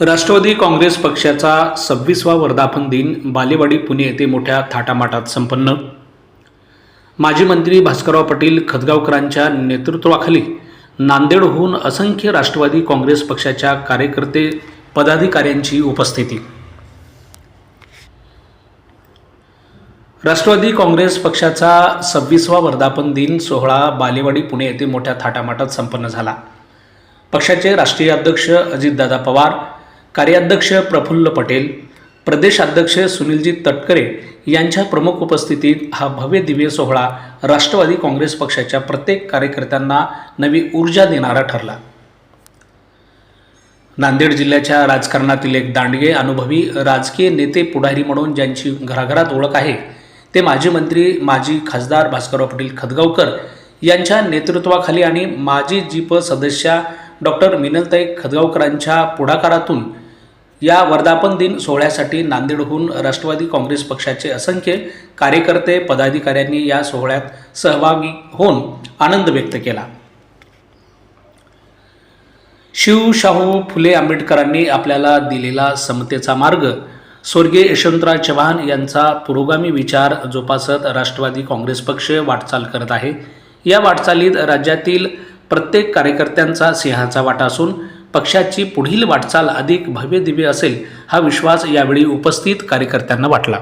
राष्ट्रवादी काँग्रेस पक्षाचा सव्वीसवा वर्धापन दिन बालेवाडी पुणे येथे मोठ्या थाटामाटात संपन्न. माजी मंत्री भास्करराव पाटील खदगावकरांच्या नेतृत्वाखाली नांदेडहून असंख्य राष्ट्रवादी काँग्रेस पक्षाच्या कार्यकर्ते पदाधिकाऱ्यांची उपस्थिती. राष्ट्रवादी काँग्रेस पक्षाचा सव्वीसवा वर्धापन दिन सोहळा बालेवाडी पुणे येथे मोठ्या थाटामाटात संपन्न झाला. पक्षाचे राष्ट्रीय अध्यक्ष अजितदादा पवार कार्याध्यक्ष प्रफुल्ल पटेल प्रदेशाध्यक्ष सुनीलजी तटकरे यांच्या प्रमुख उपस्थितीत हा भव्य दिव्य सोहळा राष्ट्रवादी काँग्रेस पक्षाच्या प्रत्येक कार्यकर्त्यांना नवी ऊर्जा देणारा ठरला. नांदेड जिल्ह्याच्या राजकारणातील एक दांडगे अनुभवी राजकीय नेते पुढारी म्हणून ज्यांची घराघरात ओळख आहे ते माजी मंत्री माजी खासदार भास्करराव पाटील खदगावकर यांच्या नेतृत्वाखाली आणि माजी जीप सदस्या डॉक्टर मिनलताई खदगावकरांच्या पुढाकारातून या वर्धापन दिन सोहळ्यासाठी नांदेडहून राष्ट्रवादी काँग्रेस पक्षाचे असंख्य कार्यकर्ते पदाधिकाऱ्यांनी या सोहळ्यात सहभागी होऊन आनंद व्यक्त केला. शिवशाहू फुले आंबेडकरांनी आपल्याला दिलेला समतेचा मार्ग स्वर्गीय यशवंतराव चव्हाण यांचा पुरोगामी विचार जोपासत राष्ट्रवादी काँग्रेस पक्ष वाटचाल करत आहे. या वाटचालीत राज्यातील प्रत्येक कार्यकर्त्यांचा सिंहाचा वाटा असून पक्षाची पुढील वाटचाल अधिक भव्य दिव्य असेल हा विश्वास यावेळी उपस्थित कार्यकर्त्यांना वाटला.